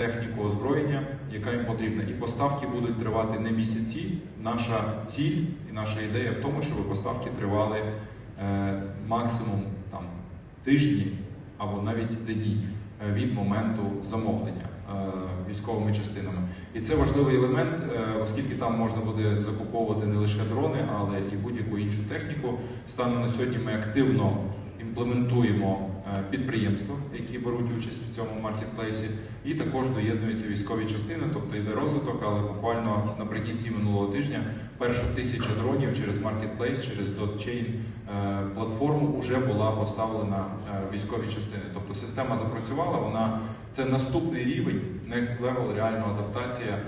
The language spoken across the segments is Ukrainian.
техніку озброєння, яка їм потрібна. І поставки будуть тривати не місяці. Наша ціль і наша ідея в тому, щоб поставки тривали е, максимум там, тижні або навіть дні е, від моменту замовлення е, військовими частинами. І це важливий елемент, е, оскільки там можна буде закуповувати не лише дрони, але і будь-яку іншу техніку. Станом на сьогодні ми активно імплементуємо е, підприємства, які беруть участь в цьому маркетплейсі, і також доєднуються військові частини, тобто йде розвиток, але буквально наприкінці минулого тижня перша тисяча дронів через маркетплейс, через DotChain е, платформу вже була поставлена е, військові частини. Тобто система запрацювала, вона це наступний рівень, next level, реальна адаптація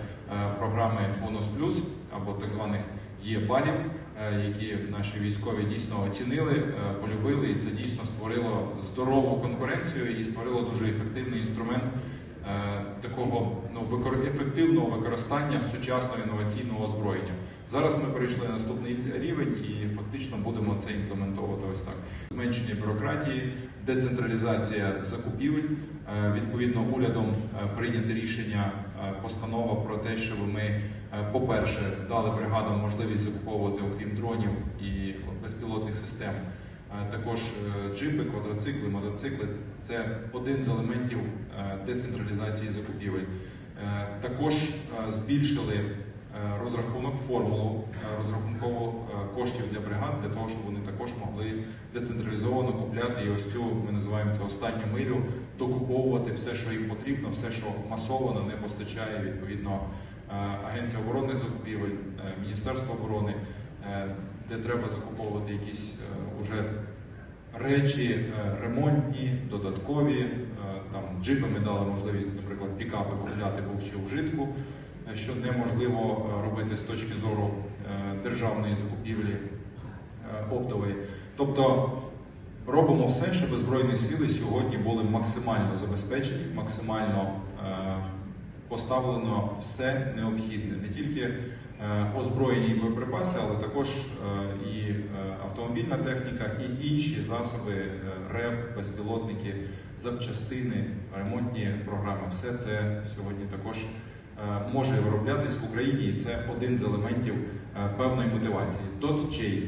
програми Бонус Плюс або так званих є балів, е, які наші військові дійсно оцінили, е, полюбили, і це дійсно створило здорову конкуренцію і створило дуже ефективний інструмент е, такого ну, ефективного використання сучасного інноваційного озброєння. Зараз ми перейшли на наступний рівень і фактично будемо це імплементовувати ось так. Зменшення бюрократії, децентралізація закупівель. Е, Відповідно, урядом е, прийнято рішення е, постанова про те, щоб ми, по-перше, дали бригадам можливість закуповувати, окрім дронів і безпілотних систем, також джипи, квадроцикли, мотоцикли. Це один з елементів децентралізації закупівель. Також збільшили розрахунок, формулу е, розрахункову е, коштів для бригад, для того, щоб вони також могли децентралізовано купляти і ось цю ми називаємо це останню милю, докуповувати все, що їм потрібно, все, що масово не постачає відповідно е, Агенція оборонних закупівель, е, Міністерство оборони, е, де треба закуповувати якісь е, уже речі е, ремонтні, додаткові. Е, Там джипи ми дали можливість, наприклад, пікапи купляти був ще вжитку, е, що неможливо е, робити з точки зору е, державної закупівлі е, оптової. Тобто робимо все, щоб Збройні сили сьогодні були максимально забезпечені, максимально поставлено все необхідне, не тільки озброєні і боєприпаси, але також і автомобільна техніка, і інші засоби, РЕП, безпілотники, запчастини, ремонтні програми. Все це сьогодні також може вироблятись в Україні, і це один з елементів е, певної мотивації. DotChain